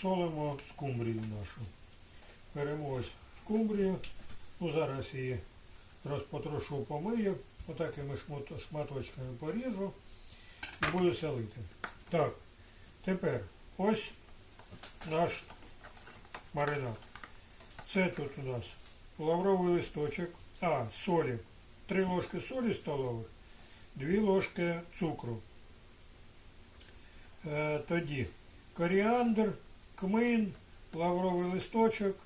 солимо скумбрію нашу. Беремо ось скумбрію. Ну, зараз її розпотрошу, помию. Отакими шматочками поріжу і буду солити. Так, тепер ось наш маринад. Це тут у нас лавровий листочок, а, солі. Три ложки солі столових, дві ложки цукру. Е, тоді коріандр, кмин, лавровий листочок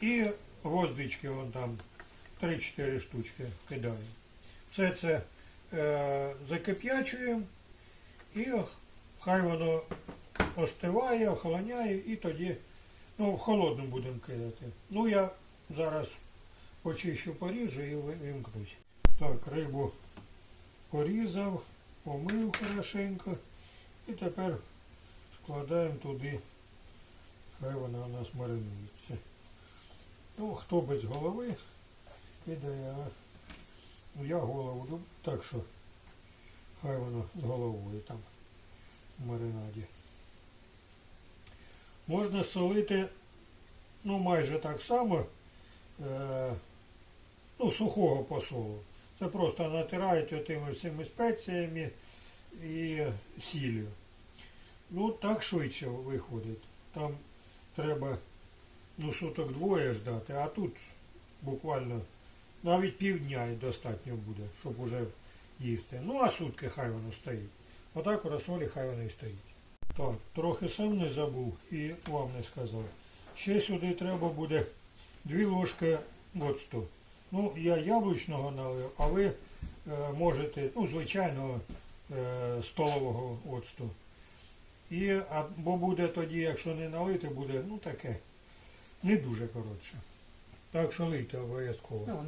і гвоздички вон там 3-4 штучки кидаємо. Все це е, закип'ячуємо і хай воно остиває, охолоняє і тоді ну, холодним будемо кидати. Ну я зараз почищу поріжу і ви- вимкнусь. Так, рибу порізав, помив хорошенько і тепер складаємо туди, хай вона у нас маринується. Ну, хто без голови кидає, а ну, я голову люблю, так що хай воно з головою там в маринаді. Можна солити ну, майже так само, е, ну, сухого посолу. Це просто натирають тими всіми спеціями і сіллю. Ну, так швидше виходить. Там треба ну, суток двоє ждати, а тут буквально навіть півдня і достатньо буде, щоб уже їсти. Ну, а сутки хай воно стоїть. Отак у розсолі хай воно і стоїть. Так, трохи сам не забув і вам не сказав. Ще сюди треба буде дві ложки оцту. Ну, я яблучного налив, а ви е, можете, ну, звичайного е, столового оцту. І, бо буде тоді, якщо не налити, буде, ну таке, не дуже коротше. Так що лийте обов'язково. Ну,